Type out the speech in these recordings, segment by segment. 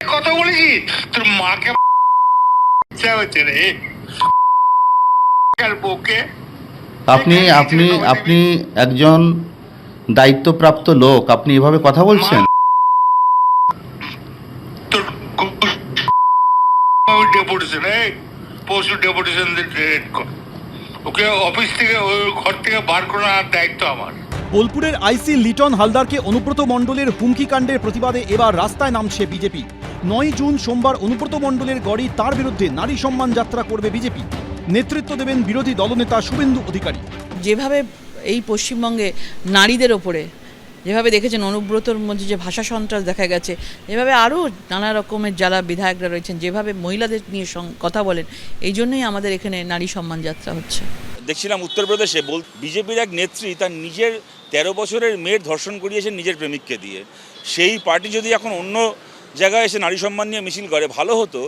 কথা বলেছি? তোর মাকে ইচ্ছা হচ্ছে রে। বউকে? আপনি আপনি আপনি একজন দায়িত্বপ্রাপ্ত লোক আপনি এভাবে কথা বলছেন? ডেপুটেশন এই পশু ডেপুটেশন ওকে অফিস থেকে ঘর থেকে বার করার দায়িত্ব আমার। বোলপুরের আইসি লিটন হালদারকে অনুব্রত মণ্ডলের হুমকি কাণ্ডের প্রতিবাদে এবার রাস্তায় নামছে বিজেপি। নয় জুন সোমবার অনুব্রত মণ্ডলের গড়ি তার বিরুদ্ধে নারী সম্মান যাত্রা করবে বিজেপি। নেতৃত্ব দেবেন বিরোধী দলনেতা শুভেন্দু অধিকারী। যেভাবে এই পশ্চিমবঙ্গে নারীদের ওপরে যেভাবে দেখেছেন অনুব্রতর মধ্যে যে ভাষা সন্ত্রাস দেখা গেছে যেভাবে আরও নানা রকমের যারা বিধায়করা রয়েছেন যেভাবে মহিলাদের নিয়ে সং- কথা বলেন এই জন্যই আমাদের এখানে নারী সম্মান যাত্রা হচ্ছে। দেখছিলাম উত্তরপ্রদেশে বল বিজেপির এক নেত্রী তার নিজের তেরো বছরের মেয়ের ধর্ষণ করিয়েছেন নিজের প্রেমিককে দিয়ে। সেই পার্টি যদি এখন অন্য জায়গায় এসে নারী সম্মান নিয়ে মিছিল করে, ভালো হতো।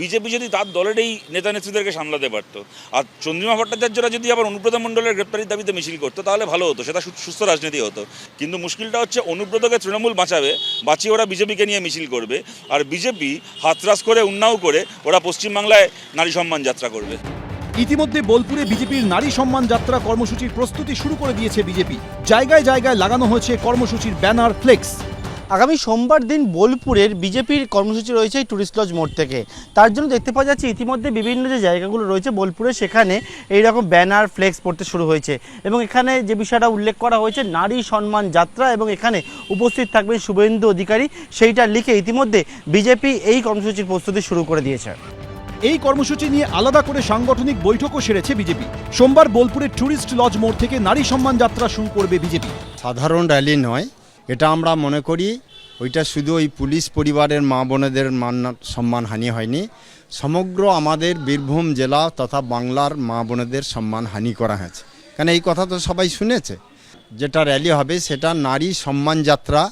বিজেপি যদি তার দলের এই নেতা নেত্রীদেরকে সামলাতে পারতো। আর চন্দ্রিমা ভট্টাচার্যরা যদি আবার অনুব্রত মণ্ডলের গ্রেপ্তারির দাবিতে মিছিল করতো, তাহলে ভালো হতো, সেটা সুস্থ রাজনীতি হতো। কিন্তু মুশকিলটা হচ্ছে, অনুব্রতকে তৃণমূল বাঁচাবে, বাঁচিয়ে ওরা বিজেপিকে নিয়ে মিছিল করবে। আর বিজেপি হাতরাস করে, উন্নাও করে, ওরা পশ্চিমবাংলায় নারী সম্মান যাত্রা করবে। ইতিমধ্যে বোলপুরে বিজেপির নারী সম্মান যাত্রা কর্মসূচির প্রস্তুতি শুরু করে দিয়েছে বিজেপি। জায়গায় জায়গায় লাগানো হয়েছে কর্মসূচির ব্যানার, ফ্লেক্স। আগামী সোমবার দিন বোলপুরের বিজেপির কর্মসূচি রয়েছে এই টুরিস্ট লজ মোড় থেকে। তার জন্য দেখতে পাওয়া যাচ্ছে ইতিমধ্যে বিভিন্ন যে জায়গাগুলো রয়েছে বোলপুরে সেখানে এই রকম ব্যানার ফ্লেক্স পড়তে শুরু হয়েছে। এবং এখানে যে বিষয়টা উল্লেখ করা হয়েছে নারী সম্মান যাত্রা এবং এখানে উপস্থিত থাকবেন শুভেন্দু অধিকারী সেইটা লিখে ইতিমধ্যে বিজেপি এই কর্মসূচির প্রস্তুতি শুরু করে দিয়েছে। এই কর্মসূচি নিয়ে আলাদা করে সাংগঠনিক বৈঠকও সেরেছে বিজেপি। সোমবার বোলপুরের ট্যুরিস্ট লজ মোড় থেকে নারী সম্মান যাত্রা শুরু করবে বিজেপি। সাধারণ র্যালি নয় এটা আমরা মনে করি, ওইটা শুধু ওই পুলিশ পরিবারের মা বোনেদের মান সম্মান হানি হয়নি, সমগ্র আমাদের বীরভূম জেলা তথা বাংলার মা বোনেদের সম্মান হানি করা হয়েছে। কারণ এই কথা তো সবাই শুনেছে। যেটা র্যালি হবে সেটা নারী সম্মান যাত্রা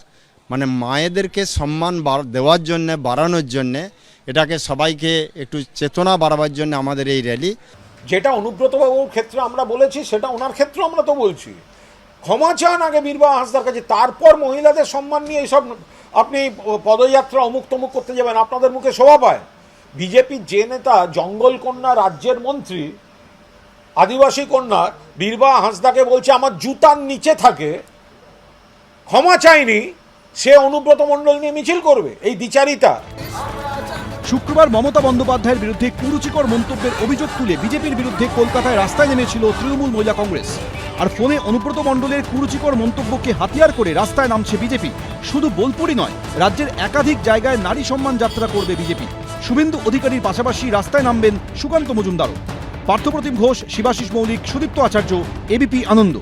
মানে মায়েদেরকে সম্মান দেওয়ার জন্যে, বাড়ানোর জন্যে, এটাকে সবাইকে একটু চেতনা বাড়াবার জন্য আমাদের এই র্যালি যেটা অনুব্রতবাবুর ক্ষেত্রে আমরা বলেছি, সেটা ওনার ক্ষেত্রে আমরা তো বলছি। ক্ষমা চান আগে বীরবাহ হাসদার কাছে তারপর মহিলাদের সম্মান নিয়ে এইসব আপনি পদযাত্রা অমুক তমুক করতে যাবেন, আপনাদের মুখে শোভা পায়। বিজেপির যে নেতা জঙ্গল কন্যা রাজ্যের মন্ত্রী, আদিবাসী কন্যা বীরবাহ হাসদাকে বলছে, আমার জুতার নিচে থাকে, ক্ষমা চায়নি সে অনুব্রত মণ্ডল নিয়ে মিছিল করবে। এই দ্বিচারিতা। শুক্রবার মমতা বন্দ্যোপাধ্যায়ের বিরুদ্ধে কুরুচিকর মন্তব্যের অভিযোগ তুলে বিজেপির বিরুদ্ধে কলকাতায় রাস্তায় নেমেছিল তৃণমূল মহিলা কংগ্রেস। আর ফোনে অনুব্রত মণ্ডলের কুরুচিকর মন্তব্যকে হাতিয়ার করে রাস্তায় নামছে বিজেপি। শুধু বোলপুরই নয়, রাজ্যের একাধিক জায়গায় নারী সম্মান যাত্রা করবে বিজেপি। শুভেন্দু অধিকারীর পাশাপাশি রাস্তায় নামবেন সুকান্ত মজুমদারও। পার্থপ্রতিম ঘোষ, শিবাশিস মৌলিক, সুদীপ্ত আচার্য, এবিপি আনন্দ।